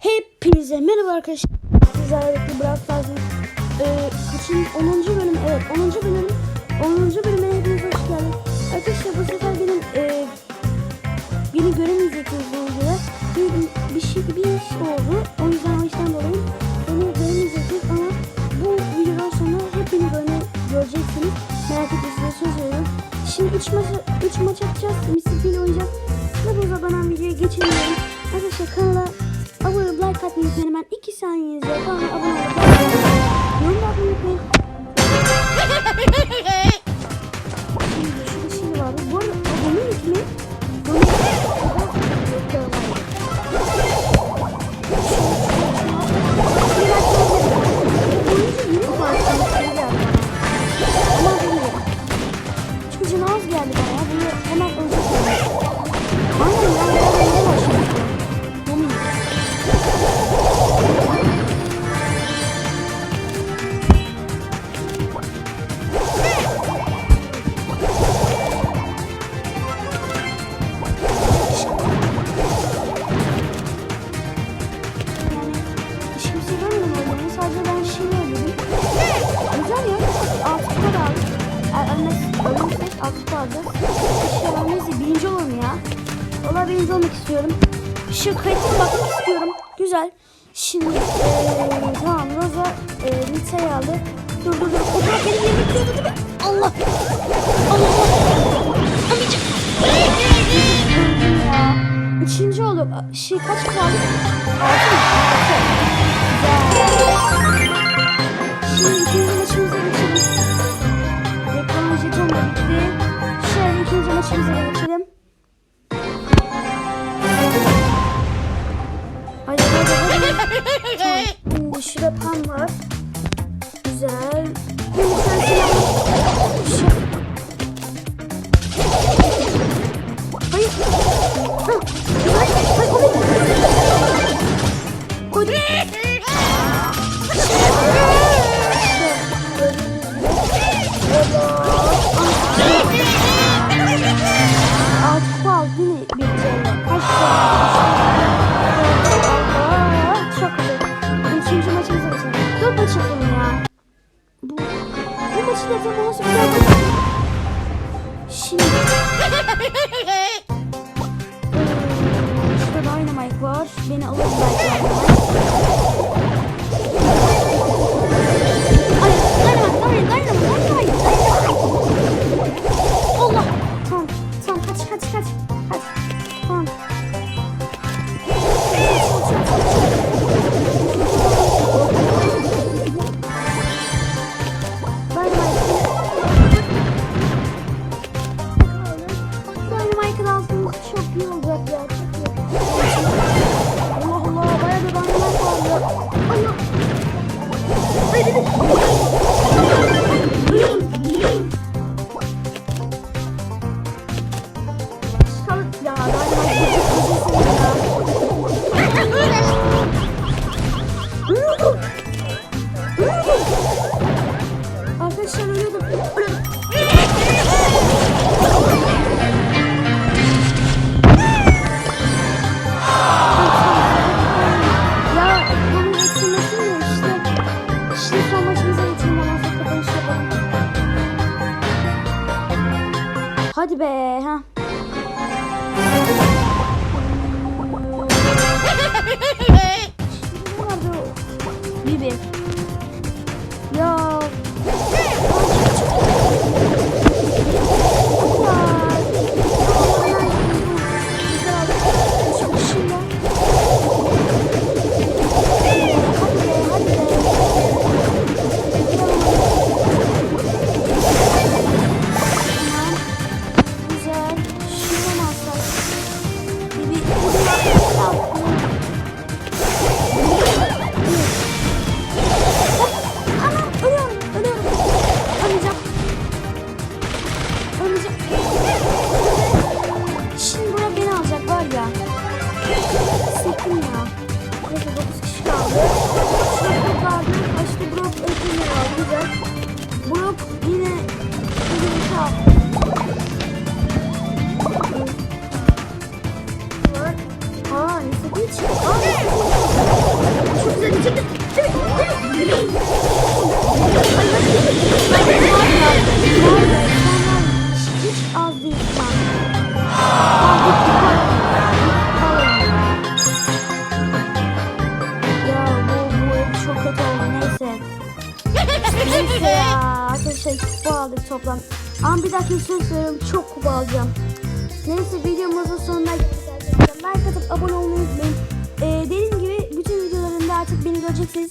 Hepinize merhaba arkadaşlar. Sizlerle Brawl Stars'ın e, kaçın 10. bölüm evet 10. bölüm 10. bölüme hepiniz hoş geldiniz. Arkadaşlar bu sefer benim e, beni göremeyeceksiniz bu videoda. Bir, bir şey bir iş oldu. O yüzden o işten dolayı beni göremeyeceksiniz ama bu videodan sonra hep beni böyle göreceksiniz. Merak etmeyin söz veriyorum. Şimdi 3 maç 3 maç atacağız. İle oynayacağız. Hadi uzatmadan videoya geçelim. Arkadaşlar kanala atmayı unutmayın. Hemen 2 saniyenize kanala abone like atmayı Yorum da atmayı unutmayın. İnşallah neyse birinci olurum ya. Valla birinci olmak istiyorum. Şu kayıtına bakmak istiyorum. Güzel. Şimdi eee tamam Rosa eee Nita'yı aldı. Dur dur dur. O kadar beni yemek değil mi? Allah. Allah. Amca. ya. Üçüncü oldu. Şey kaç aldık? Mı? Altı. Da geçelim. Hadi hadi hadi. Tamam. Şimdi şurada pan var. Güzel. Sen silah. Hayır. Ha. Hayır. Hayır. O benim. Koydum. Maç yapalım. Şimdi. Şurada Dynamite var. Beni. Hadi be ha. Bibi. şey kupa aldık toplam. Ama bir dakika söz söylüyorum çok kupa alacağım. Neyse videomuzun sonuna gittik arkadaşlar. Like atıp abone olmayı unutmayın. Ee, dediğim gibi bütün videolarımda artık beni göreceksiniz.